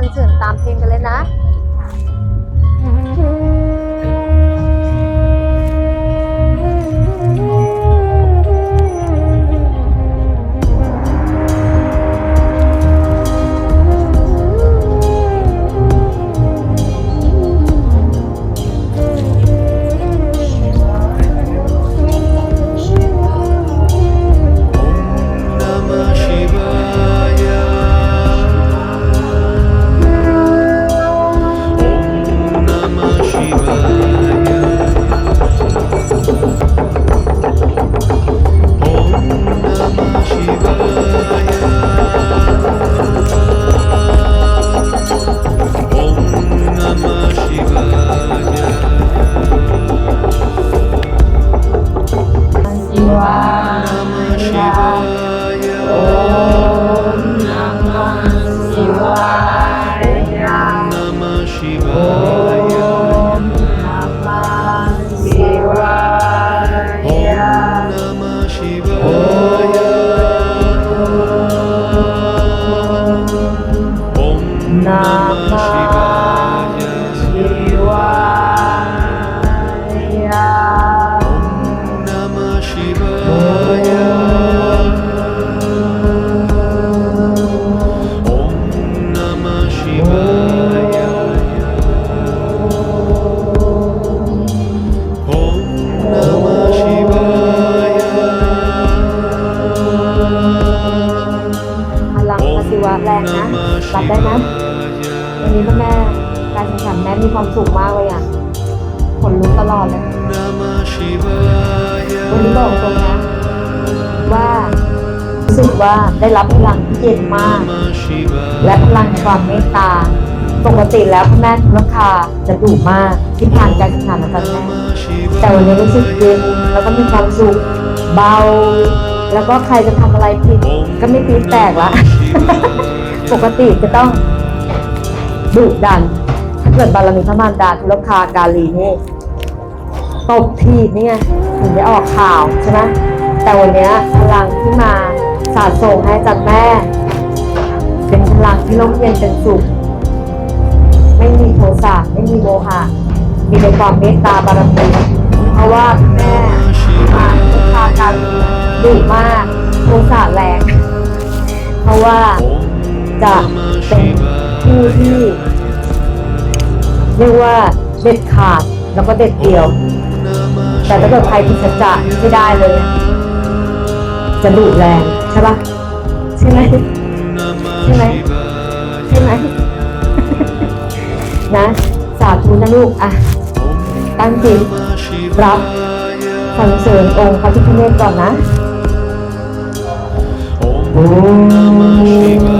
รรเสริญตามเพลงกันเลยนะ Nah. รับได้นะวันนี้พ่อแม่การแข่งขันแม่มีความสุขมากเลยอะขนลุกตลอดเลยวันนี้บอกตรงนะว่ารู้สึกว่าได้รับพลังที่เย็นมาก และพลังความเมตตาปกติแล้วพ่อแม่ทุกคาจะดุมากที่ผ่านการแข่งขันมาตอนแรกแต่วันนี้รู้สึกเย็นแล้วก็มีความสุขเบา แล้วก็ใครจะทำอะไรผิดก็ไม่ปี๊ดแตกละ ปกติจะต้องดุดันถ้าเกิดบารมีพระมารดาทุลคากาลีนี่ตบทีนี่ไงถึงได้ออกข่าวใช่ไหมแต่วันนี้พลังที่มาสาดส่งให้จัดแม่ เป็นพลังที่ร่มเย็นเป็นสุข ไม่มีโทสะไม่มีโมหะ มีแต่ความเมตตาบารมีเพราะว่าแม่มาทุกคาการดุมากโทสะแรงเพราะว่า จะเป็นผู้ที่เรียกว่าเด็ดขาดแล้วก็เด็ดเดี่ยว แต่ถ้าเกิดใครผิดสัจจะไม่ได้เลย จะดุแรงใช่ปะใช่ไหมใช่ไหมใช่ไหมนะสาธุนะลูกอะตั้งจิตรับสรรเสริญองค์พระพิฆเนศก่อนนะ Om Namah Shivaya.